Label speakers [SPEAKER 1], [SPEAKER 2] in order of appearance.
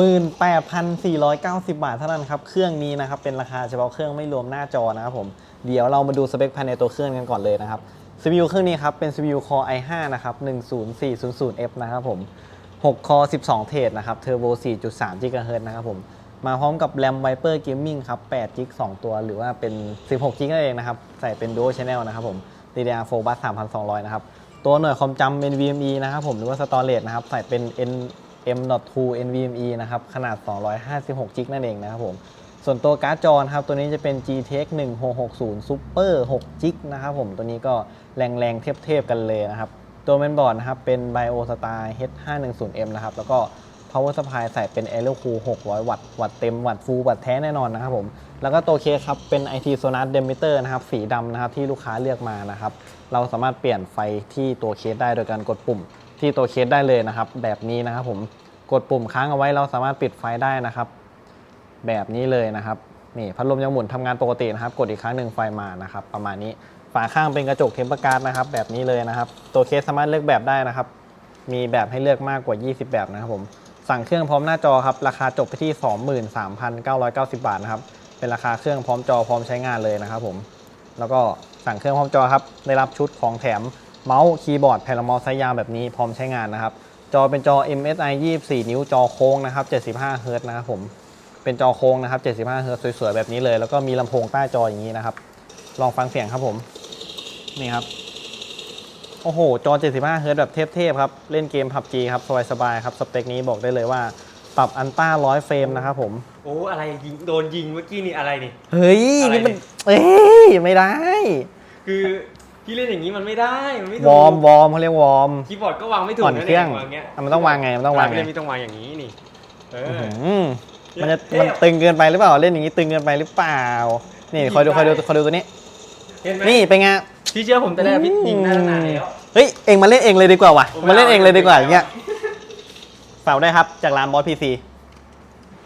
[SPEAKER 1] 18,490 บาทเท่านั้นครับ เครื่องนี้นะครับ เป็นราคาเฉพาะเครื่องไม่รวมหน้าจอนะครับผม เดี๋ยวเรามาดูสเปคภายในตัวเครื่องกันก่อนเลยนะครับ CPU เครื่องนี้ครับ เป็น CPU Core i5 นะครับ 10400F นะครับผม6คอ12 เทรดนะครับเทอร์โบ4.3 GHz นะครับผม มาพร้อมกับ RAM Viper Gaming ครับ8 g 2 ตัว หรือว่าเป็น 16 g นั่นเองนะครับ ใส่เป็น Dual Channel นะครับผม DDR4 Bus 3200 นะครับ ตัวหน่วยความจำเป็น NVMe นะครับผม หรือว่า Storage นะครับ ใส่เป็น N M.2 NVMe นะครับขนาด 256 g นั่นเองนะครับผมส่วนตัวการ์ดจอนะครับตัวนี้จะเป็น GTX 1660 Super 6 g นะครับผมตัวนี้ก็แรงๆเทียบๆกันเลยนะครับ ตัวเมนบอร์ดนะครับเป็น BioStar H510M นะครับแล้วก็ Power Supply ใส่เป็น a e r o Cool 600 วัตต์ วัตต์เต็ม วัตต์ฟูลวัตต์แท้แน่นอนนะครับผม แล้วก็ตัวเคสครับ เป็น IT Sonar Demeter นะครับ สีดำนะครับ ที่ลูกค้าเลือกมานะครับ เราสามารถเปลี่ยนไฟที่ตัวเคสได้โดยการกดปุ่ม ที่ตัวเคสได้เลยนะครับ แบบนี้นะครับผมกดปุ่มค้างเอาไว้เราสามารถปิดไฟได้นะครับ แบบนี้เลยนะครับนี่พัดลมยังหมุนทำงานปกตินะครับ กดอีกครั้งหนึ่งไฟมานะครับ ประมาณนี้ฝาข้างเป็นกระจกเทมเปอร์การ์ดนะครับ แบบนี้เลยนะครับ ตัวเคสสามารถเลือกแบบได้นะครับ มีแบบให้เลือกมากกว่า 20 แบบนะครับผมสั่งเครื่องพร้อมหน้าจอครับ ราคาจบไปที่ 23,990 บาทนะครับ เป็นราคาเครื่องพร้อมจอพร้อมใช้งานเลยนะครับผม แล้วก็สั่งเครื่องพร้อมจอครับ ได้รับชุดของแถม เมาส์คีย์บอร์ดแผ่นละเมาส์ไซส์ยาวแบบนี้พร้อมใช้งานนะครับ จอเป็นจอ MSI 24 นิ้วจอโค้งนะครับ75เฮิรตซ์นะครับผมเป็นจอโค้งนะครับ75เฮิรตซ์สวยๆแบบนี้เลย แล้วก็มีลำโพงใต้จออย่างนี้นะครับ ลองฟังเสียงครับผมนี่ครับโอ้โห จอ 75เฮิรตซ์แบบเทพๆครับ เล่นเกม PUBG ครับสบายๆครับ สเปคนี้บอกได้เลยว่า ปรับอันต้า100เฟรมนะครับผม
[SPEAKER 2] โอ้อะไรยิงโดนยิงเมื่อกี้นี่อะไรนี่
[SPEAKER 1] เฮ้ย
[SPEAKER 2] อะไร
[SPEAKER 1] นี่มัน
[SPEAKER 2] เนี่ย
[SPEAKER 1] เอ้ย ไม่ได้
[SPEAKER 2] คือ พี่เล่นอย่างนี้มันไม่ได้ มันไม่ถู
[SPEAKER 1] ว
[SPEAKER 2] ก
[SPEAKER 1] อร์มวอร์มเขาเรียกวอร์ม
[SPEAKER 2] คีย์บอร์ดก็วางไม่ถูก
[SPEAKER 1] ก่อน
[SPEAKER 2] นะ
[SPEAKER 1] เครื่อง
[SPEAKER 2] นี่วางเงี้ย
[SPEAKER 1] อะมันต้องวางไงมันต้องวางไง
[SPEAKER 2] เล่นไม่ต้องวางอย่างนี้นี่ เออ
[SPEAKER 1] อื้อหือมันจะมันตึงเกินไปหรือเปล่าเล่นอย่างนี้ตึงเกินไปหรือเปล่า นี่คอยดูคอยดูคอยดูตัวนี้
[SPEAKER 2] เห็นไหม
[SPEAKER 1] นี่เป็นไง
[SPEAKER 2] พี่เชื่อผมแต่แรกพี่ยิงหน้าหนาแล้ว
[SPEAKER 1] เฮ้ยเองมาเล่นเองเลยดีกว่าว่ะ
[SPEAKER 2] ผม
[SPEAKER 1] มาเล่นเองเลยดีกว่า
[SPEAKER 2] ไม่
[SPEAKER 1] อ
[SPEAKER 2] เอา
[SPEAKER 1] ย่างเงี้ยฝากได้ครับจากร้านบอสพีซี